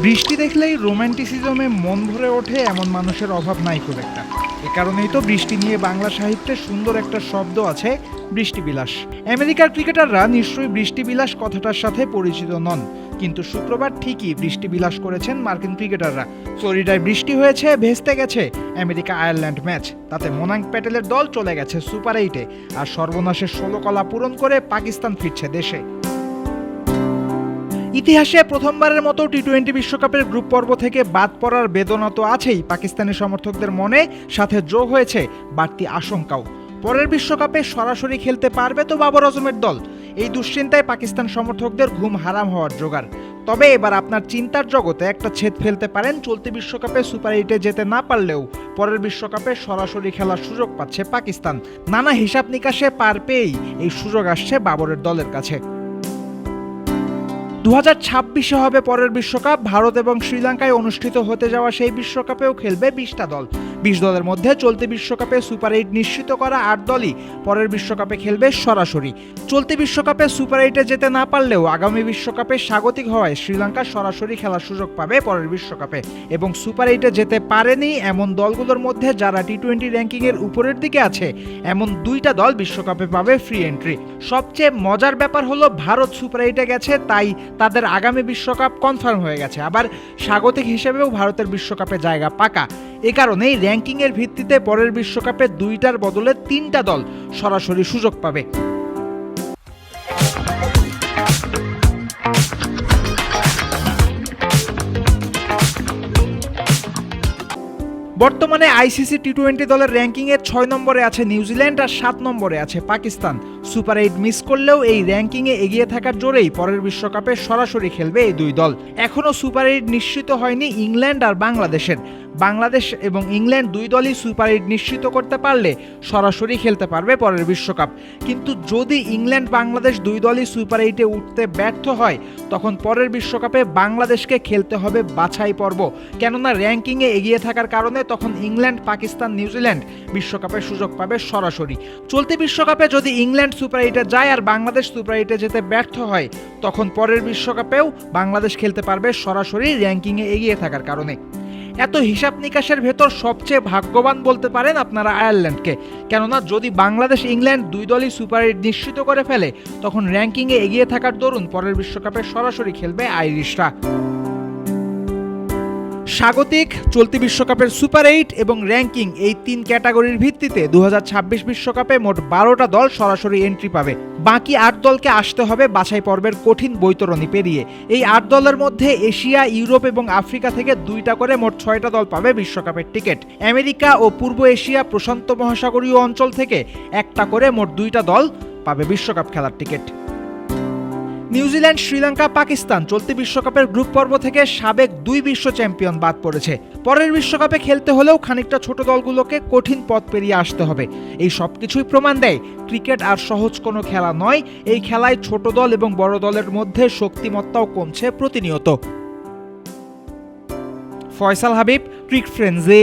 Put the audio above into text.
বৃষ্টি দেখলেই রোম্যান্টিসিজমে মন ভরে ওঠে এমন মানুষের অভাব নাই খুব একটা। এ কারণেই তো বৃষ্টি নিয়ে বাংলা সাহিত্যে সুন্দর একটা শব্দ আছে বৃষ্টিবিলাস। আমেরিকার ক্রিকেটাররা নিশ্চয়ই বৃষ্টিবিলাস কথাটার সাথে পরিচিত নন, কিন্তু শুক্রবার ঠিকই বৃষ্টিবিলাস করেছেন মার্কিন ক্রিকেটাররা। ফ্লোরিডায় বৃষ্টি হয়েছে, ভেস্তে গেছে, আমেরিকা আয়ারল্যান্ড ম্যাচ। তাতে মোনাঙ্ক প্যাটেলের দল চলে গেছে সুপার এইটে, আর সর্বনাশের ষোলো কলা পূরণ করে পাকিস্তান ফিরছে দেশে। ইতিহাসে প্রথমবারের মতো টি টোয়েন্টি বিশ্বকাপের গ্রুপ পর্ব থেকে বাদ পড়ার বেদনা তো আছেই। পাকিস্তানি সমর্থকদের মনে সাথে যোগ হয়েছে, বাড়তি আশঙ্কাও। পরের বিশ্বকাপে সরাসরি খেলতে পারবে তো বাবর আজমের দল। এই দুশ্চিন্তায় পাকিস্তান সমর্থকদের ঘুম হারাম হওয়ার জোগাড়। তবে এবার আপনার চিন্তার জগতে একটা ছেদ ফেলতে পারেন চলতি বিশ্বকাপে সুপার এইটে যেতে না পারলেও। পরের বিশ্বকাপে সরাসরি খেলার সুযোগ পাচ্ছে পাকিস্তান। নানা হিসাব নিকাশে পার পেয়েই এই সুযোগ আসছে বাবরের দলের কাছে। দু হাজার ছাব্বিশে হবে পরের বিশ্বকাপ। ভারত এবং শ্রীলঙ্কায় অনুষ্ঠিত হতে যাওয়া সেই বিশ্বকাপেও খেলবে বিশটা দল। বিশ দলের মধ্যে চলতি বিশ্বকাপে সুপার এইট নিশ্চিত করা আট দলই পরের বিশ্বকাপে খেলবে সরাসরি। চলতি বিশ্বকাপে সুপার এইটে যেতে না পারলেও আগামী বিশ্বকাপে স্বাগতিক হওয়ায় শ্রীলঙ্কা সরাসরি খেলার সুযোগ পাবে পরের বিশ্বকাপে। এবং সুপার এইটে যেতে পারেনি এমন দলগুলোর মধ্যে যারা টি টোয়েন্টি র্যাঙ্কিংয়ের উপরের দিকে আছে, এমন দুইটা দল বিশ্বকাপে পাবে ফ্রি এন্ট্রি সবচেয়ে মজার ব্যাপার হলো ভারত সুপার এইটে গেছে, তাই তাদের আগামী বিশ্বকাপ কনফার্ম হয়ে গেছে। আবার স্বাগতিক হিসেবেও ভারতের বিশ্বকাপে জায়গা পাকা। এ কারণেই র্যাঙ্কিংয়ের ভিত্তিতে পরের বিশ্বকাপে দুইটার বদলে তিনটা দল সরাসরি সুযোগ পাবে। বর্তমানে আইসিসি টি টোয়েন্টি দলের র্যাঙ্কিংয়ে ছয় নম্বরে আছে নিউজিল্যান্ড আর সাত নম্বরে আছে পাকিস্তান। সুপার এইট মিস করলেও এই র্যাঙ্কিংয়ে এগিয়ে থাকার জোরেই পরের বিশ্বকাপে সরাসরি খেলবে এই দুই দল। এখনও সুপার এইট নিশ্চিত হয়নি ইংল্যান্ড আর বাংলাদেশের। বাংলাদেশ এবং ইংল্যান্ড দুই দলই সুপার এইট নিশ্চিত করতে পারলে সরাসরি খেলতে পারবে পরের বিশ্বকাপ। কিন্তু যদি ইংল্যান্ড বাংলাদেশ দুই দলই সুপার এইটে উঠতে ব্যর্থ হয়, তখন পরের বিশ্বকাপে বাংলাদেশকে খেলতে হবে বাছাই পর্ব। কেননা র্যাঙ্কিংয়ে এগিয়ে থাকার কারণে তখন ইংল্যান্ড, পাকিস্তান, নিউজিল্যান্ড বিশ্বকাপের সুযোগ পাবে সরাসরি। চলতি বিশ্বকাপে যদি ইংল্যান্ড সুপার এইটে যায় আর বাংলাদেশ সুপার এইটে যেতে ব্যর্থ হয়, তখন পরের বিশ্বকাপেও বাংলাদেশ খেলতে পারবে সরাসরি র্যাঙ্কিংয়ে এগিয়ে থাকার কারণে। এত হিসাব নিকাশের ভেতর সবচেয়ে ভাগ্যবান বলতে পারেন আপনারা আয়ারল্যান্ডকে। কেননা যদি বাংলাদেশ ইংল্যান্ড দুই দলই সুপার এইট নিশ্চিত করে ফেলে, তখন র্যাঙ্কিংয়ে এগিয়ে থাকার দরুন পরের বিশ্বকাপে সরাসরি খেলবে আইরিশরা। স্বাগতিক, চলতি বিশ্বকাপের সুপার এইট এবং র্যাঙ্কিং এই তিন ক্যাটাগরির ভিত্তিতে দু বিশ্বকাপে মোট বারোটা দল সরাসরি এন্ট্রি পাবে। বাকি আট দলকে আসতে হবে বাছাই পর্বের কঠিন বৈতরণী পেরিয়ে। এই আট দলের মধ্যে এশিয়া, ইউরোপ এবং আফ্রিকা থেকে দুইটা করে মোট ছয়টা দল পাবে বিশ্বকাপের টিকিট। আমেরিকা ও পূর্ব এশিয়া প্রশান্ত মহাসাগরীয় অঞ্চল থেকে একটা করে মোট দুইটা দল পাবে বিশ্বকাপ খেলার টিকিট। নিউজিল্যান্ড, শ্রীলঙ্কা, পাকিস্তান চলতি বিশ্বকাপের গ্রুপ পর্ব থেকে সাবেক দুই বিশ্ব চ্যাম্পিয়ন বাদ পড়েছে। পরের বিশ্বকাপে খেলতে হলেও খানিকটা ছোট দলগুলোকে কঠিন পথ পেরিয়ে আসতে হবে। এই সব কিছুই প্রমাণ দেয়, ক্রিকেট আর সহজ কোনো খেলা নয়, এই খেলায় ছোট দল এবং বড় দলের মধ্যে শক্তিমত্তাও কমছে প্রতিনিয়ত। ফয়সাল হাবিব, ক্রিক ফ্রেন্ডজে